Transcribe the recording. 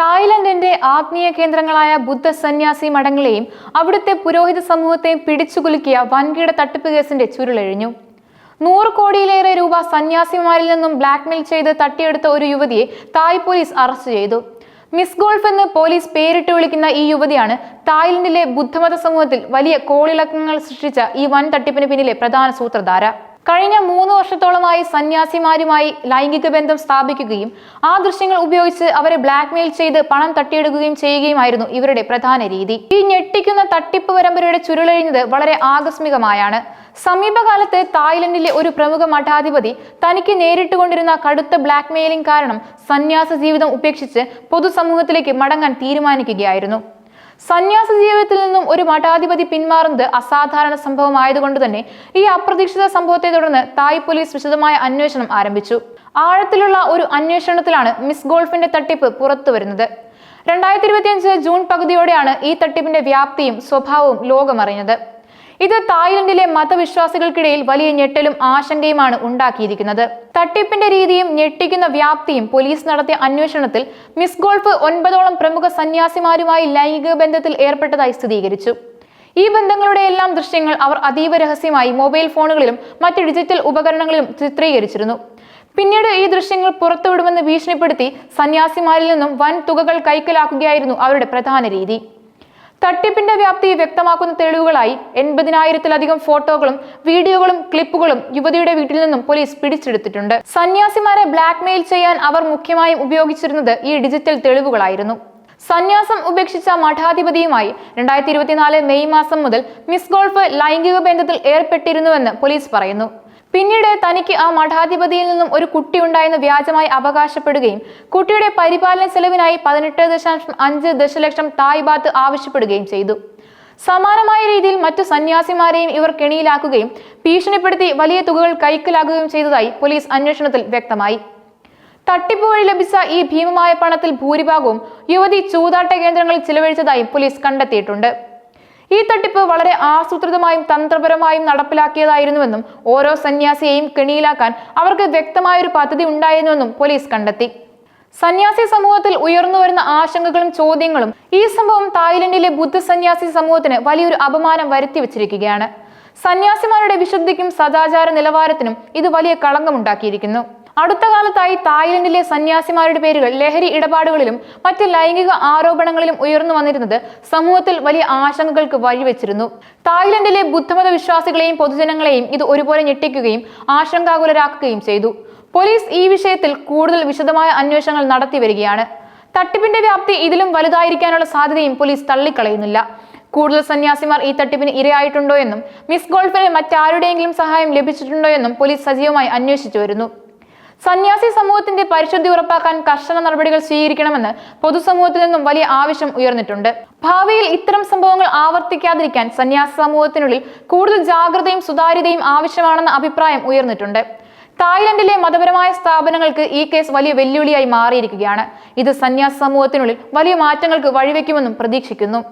തായ്ലൻഡിന്റെ ആത്മീയ കേന്ദ്രങ്ങളായ ബുദ്ധ സന്യാസി മഠങ്ങളെയും അവിടുത്തെ പുരോഹിത സമൂഹത്തെയും പിടിച്ചുകുലുക്കിയ വൻകിട തട്ടിപ്പ് കേസിന്റെ ചുരുളഴിഞ്ഞു. നൂറ് കോടിയിലേറെ രൂപ സന്യാസിമാരിൽ നിന്നും ബ്ലാക്ക്മെയിൽ ചെയ്ത് തട്ടിയെടുത്ത ഒരു യുവതിയെ തായ് പോലീസ് അറസ്റ്റ് ചെയ്തു. മിസ് ഗോൾഫ് എന്ന് പോലീസ് പേരിട്ട് വിളിക്കുന്ന ഈ യുവതിയാണ് തായ്ലൻഡിലെ ബുദ്ധമത സമൂഹത്തിൽ വലിയ കോളിളക്കങ്ങൾ സൃഷ്ടിച്ച ഈ വൻ തട്ടിപ്പിന് പിന്നിലെ പ്രധാന സൂത്രധാര. കഴിഞ്ഞ മൂന്ന് വർഷത്തോളമായി സന്യാസിമാരുമായി ലൈംഗിക ബന്ധം സ്ഥാപിക്കുകയും ആ ദൃശ്യങ്ങൾ ഉപയോഗിച്ച് അവരെ ബ്ലാക്ക്മെയിൽ ചെയ്ത് പണം തട്ടിയെടുക്കുകയും ചെയ്യുകയുമായിരുന്നു ഇവരുടെ പ്രധാന രീതി. ഈ ഞെട്ടിക്കുന്ന തട്ടിപ്പ് പരമ്പരയുടെ ചുരുളഴിഞ്ഞത് വളരെ ആകസ്മികമായാണ്. സമീപകാലത്ത് തായ്ലൻഡിലെ ഒരു പ്രമുഖ മഠാധിപതി തനിക്ക് നേരിട്ടുകൊണ്ടിരുന്ന കടുത്ത ബ്ലാക്ക്മെയിലിംഗ് കാരണം സന്യാസ ജീവിതം ഉപേക്ഷിച്ച് പൊതുസമൂഹത്തിലേക്ക് മടങ്ങാൻ തീരുമാനിക്കുകയായിരുന്നു. സന്യാസ ജീവിതത്തിൽ നിന്നും ഒരു മഠാധിപതി പിന്മാറുന്നത് അസാധാരണ സംഭവമായതുകൊണ്ട് തന്നെ ഈ അപ്രതീക്ഷിത സംഭവത്തെ തുടർന്ന് തായ് പോലീസ് വിശദമായ അന്വേഷണം ആരംഭിച്ചു. ആഴത്തിലുള്ള ഒരു അന്വേഷണത്തിലാണ് മിസ് ഗോൾഫിന്റെ തട്ടിപ്പ് പുറത്തു വരുന്നത് രണ്ടായിരത്തി ഇരുപത്തിയഞ്ച് ജൂൺ പകുതിയോടെയാണ് ഈ തട്ടിപ്പിന്റെ വ്യാപ്തിയും സ്വഭാവവും ലോകമറിഞ്ഞത്. ഇത് തായ്ലൻഡിലെ മതവിശ്വാസികൾക്കിടയിൽ വലിയ ഞെട്ടലും ആശങ്കയുമാണ് ഉണ്ടാക്കിയിരിക്കുന്നത്. തട്ടിപ്പിന്റെ രീതിയും ഞെട്ടിക്കുന്ന വ്യാപ്തിയും പോലീസ് നടത്തിയ അന്വേഷണത്തിൽ മിസ് ഗോൾഫ് ഒൻപതോളം പ്രമുഖ സന്യാസിമാരുമായി ലൈംഗിക ബന്ധത്തിൽ ഏർപ്പെട്ടതായി സ്ഥിരീകരിച്ചു. ഈ ബന്ധങ്ങളുടെ എല്ലാം ദൃശ്യങ്ങൾ അവർ അതീവ രഹസ്യമായി മൊബൈൽ ഫോണുകളിലും മറ്റ് ഡിജിറ്റൽ ഉപകരണങ്ങളിലും ചിത്രീകരിച്ചിരുന്നു. പിന്നീട് ഈ ദൃശ്യങ്ങൾ പുറത്തുവിടുമെന്ന് ഭീഷണിപ്പെടുത്തി സന്യാസിമാരിൽ നിന്നും വൻ തുകകൾ കൈക്കലാക്കുകയായിരുന്നു അവരുടെ പ്രധാന രീതി. തട്ടിപ്പിന്റെ വ്യാപ്തി വ്യക്തമാക്കുന്ന തെളിവുകളായി എൺപതിനായിരത്തിലധികം ഫോട്ടോകളും വീഡിയോകളും ക്ലിപ്പുകളും യുവതിയുടെ വീട്ടിൽ നിന്നും പോലീസ് പിടിച്ചെടുത്തിട്ടുണ്ട്. സന്യാസിമാരെ ബ്ലാക്ക്മെയിൽ ചെയ്യാൻ അവർ മുഖ്യമായും ഉപയോഗിച്ചിരുന്നത് ഈ ഡിജിറ്റൽ തെളിവുകളായിരുന്നു. സന്യാസം ഉപേക്ഷിച്ച മഠാധിപതിയുമായി രണ്ടായിരത്തി ഇരുപത്തിനാല് മെയ് മാസം മുതൽ മിസ് ഗോൾഫ് ലൈംഗിക ബന്ധത്തിൽ ഏർപ്പെട്ടിരുന്നുവെന്ന് പോലീസ് പറയുന്നു. പിന്നീട് തനിക്ക് ആ മഠാധിപതിയിൽ നിന്നും ഒരു കുട്ടി ഉണ്ടായെന്ന് വ്യാജമായി അവകാശപ്പെടുകയും കുട്ടിയുടെ പരിപാലന ചെലവിനായി പതിനെട്ട് ദശാംശം അഞ്ച് ദശലക്ഷം തായ് ബാത്ത് ആവശ്യപ്പെടുകയും ചെയ്തു. സമാനമായ രീതിയിൽ മറ്റു സന്യാസിമാരെയും ഇവർ കെണിയിലാക്കുകയും ഭീഷണിപ്പെടുത്തി വലിയ തുകകൾ കൈക്കലാക്കുകയും ചെയ്തതായി പോലീസ് അന്വേഷണത്തിൽ വ്യക്തമായി. തട്ടിപ്പ് വഴി ലഭിച്ച ഈ ഭീമമായ പണത്തിൽ ഭൂരിഭാഗവും യുവതി ചൂതാട്ട കേന്ദ്രങ്ങളിൽ ചിലവഴിച്ചതായി പോലീസ് കണ്ടെത്തിയിട്ടുണ്ട്. ഈ തട്ടിപ്പ് വളരെ ആസൂത്രിതമായും തന്ത്രപരമായും നടപ്പിലാക്കിയതായിരുന്നുവെന്നും ഓരോ സന്യാസിയെയും കെണിയിലാക്കാൻ അവർക്ക് വ്യക്തമായൊരു പദ്ധതി ഉണ്ടായിരുന്നുവെന്നും പോലീസ് കണ്ടെത്തി. സന്യാസി സമൂഹത്തിൽ ഉയർന്നുവരുന്ന ആശങ്കകളും ചോദ്യങ്ങളും ഈ സംഭവം തായ്ലൻഡിലെ ബുദ്ധ സന്യാസി സമൂഹത്തിന് വലിയൊരു അപമാനം വരുത്തി വച്ചിരിക്കുകയാണ്. സന്യാസിമാരുടെ വിശുദ്ധിക്കും സദാചാര നിലവാരത്തിനും ഇത് വലിയ കളങ്കമുണ്ടാക്കിയിരിക്കുന്നു. അടുത്ത കാലത്തായി തായ്ലൻഡിലെ സന്യാസിമാരുടെ പേരുകൾ ലഹരി ഇടപാടുകളിലും മറ്റ് ലൈംഗിക ആരോപണങ്ങളിലും ഉയർന്നു വന്നിരുന്നത് സമൂഹത്തിൽ വലിയ ആശങ്കകൾക്ക് വഴിവെച്ചിരുന്നു. തായ്ലൻഡിലെ ബുദ്ധമത വിശ്വാസികളെയും പൊതുജനങ്ങളെയും ഇത് ഒരുപോലെ ഞെട്ടിക്കുകയും ആശങ്കാകുലരാക്കുകയും ചെയ്തു. പോലീസ് ഈ വിഷയത്തിൽ കൂടുതൽ വിശദമായ അന്വേഷണങ്ങൾ നടത്തി വരികയാണ്. തട്ടിപ്പിന്റെ വ്യാപ്തി ഇതിലും വലുതായിരിക്കാനുള്ള സാധ്യതയും പോലീസ് തള്ളിക്കളയുന്നില്ല. കൂടുതൽ സന്യാസിമാർ ഈ തട്ടിപ്പിന് ഇരയായിട്ടുണ്ടോ എന്നും മിസ് ഗോൾഫിന് മറ്റാരുടെയെങ്കിലും സഹായം ലഭിച്ചിട്ടുണ്ടോ എന്നും പോലീസ് സജീവമായി അന്വേഷിച്ചു വരുന്നു. സന്യാസി സമൂഹത്തിന്റെ പരിശുദ്ധി ഉറപ്പാക്കാൻ കർശന നടപടികൾ സ്വീകരിക്കണമെന്ന് പൊതുസമൂഹത്തിൽ നിന്നും വലിയ ആവശ്യം ഉയർന്നിട്ടുണ്ട്. ഭാവിയിൽ ഇത്തരം സംഭവങ്ങൾ ആവർത്തിക്കാതിരിക്കാൻ സന്യാസ സമൂഹത്തിനുള്ളിൽ കൂടുതൽ ജാഗ്രതയും സുതാര്യതയും ആവശ്യമാണെന്ന അഭിപ്രായം ഉയർന്നിട്ടുണ്ട്. തായ്ലൻഡിലെ മതപരമായ സ്ഥാപനങ്ങൾക്ക് ഈ കേസ് വലിയ വെല്ലുവിളിയായി മാറിയിരിക്കുകയാണ്. ഇത് സന്യാസ സമൂഹത്തിനുള്ളിൽ വലിയ മാറ്റങ്ങൾക്ക് വഴിവെക്കുമെന്നും പ്രതീക്ഷിക്കുന്നു.